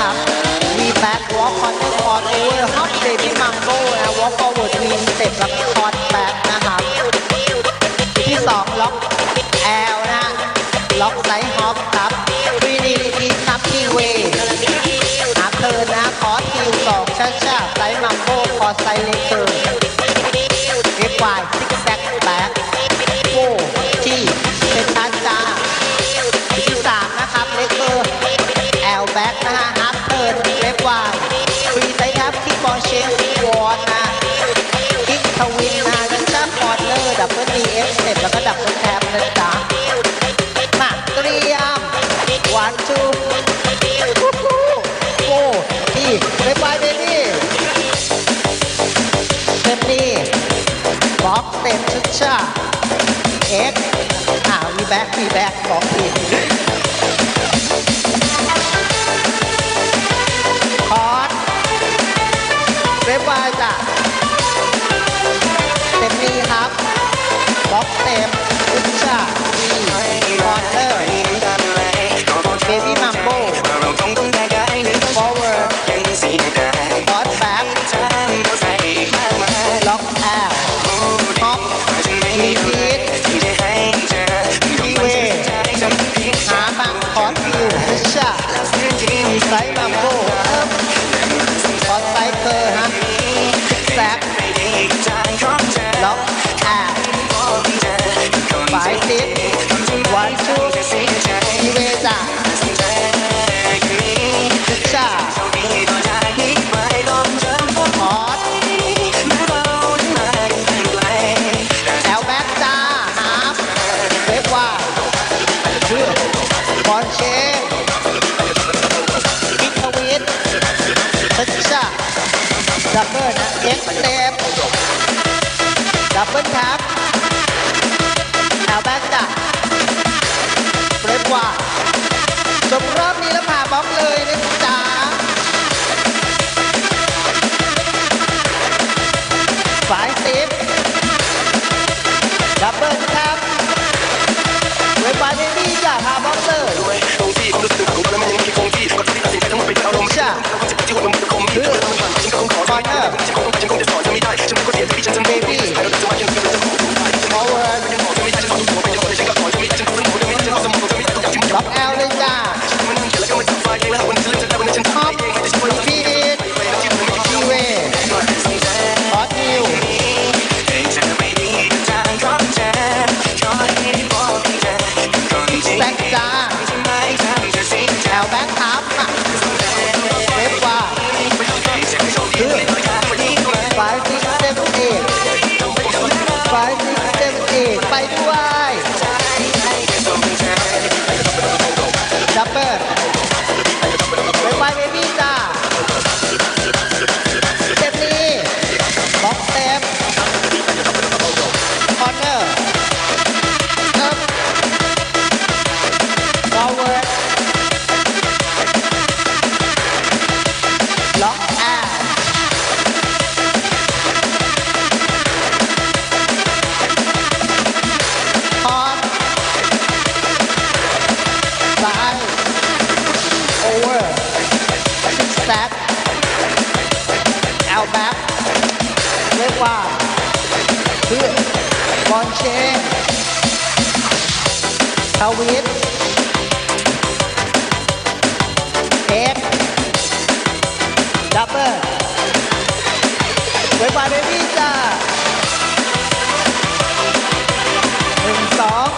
ครับมีแบ็กวอล์กคอนเนอร์คอร์โอเวอร์ฮอปเบบี้มังโก้นะวอล์กฟอร์เวิร์ดวีสเต็ปแล้วคอร์ดแบ็กนะครับ ที่สองล็อกแอลนะล็อกไซด์ฮอปครับฟรีดีดีครับที่เวหาเทิร์นะคอร์สคิวสองช้าช้าๆไซมังโก้คอร์สไซด์เลเตอร์เอฟวายซิกแซกแบ็กโฟทีเป็นทัชจาที่สามนะครับเลเตอร์แอลแบ็กนะฮะ วอร์นะคิกทวินนะดันจ้าคอร์เนอร์ดับเบิลดีเอฟสเต็ปแล้วก็ดับเบิลแท็บนะจ๊ะมาเตรียมวันจูโอ้ดีบายบายเบบี้เต็มดีบล็อกเต็มชุดชาเอ็กอ่ามีแบ็คมีแบ็คบอกที เบบายจ้ะเต็มดีครับบล็อกเต็มชุดชาดีคอร์เตอร์ Baby Mambo Forward คอร์สแบ็คล็อกแอลฮอปรีพีททีเวหาบังคอร์สคิวพุชชาไซส์มัมโบคอร์สไซเกอร์ฮะซิก แซกล็อกแอลฝ่ายซิดวันชูทีเวจ้ะพุชชาคอร์สแอลแบ็กจ้าฮาร์ฟเวฟว่าเพื่อบอลเชฟคิกทวิตชัชชา ดับเบิลนะเอ็กซ์เตปดับเบิลแท็บแอลแบ็กจ้าเวฟว่าจบรอบนี้แล้วผ่าบล็อกเลยนะจ๊ะฝ่ายสิบดับเบิลครับเว็บไซต์ไม่มีจ้ะพาบล็อกเซอร์ช เแอลแบ็คเรียกว่าเพื่อบอลเชนทวิตเอฟดับเบิลเว็บบาเบบี้จ้าหนึ่งสอง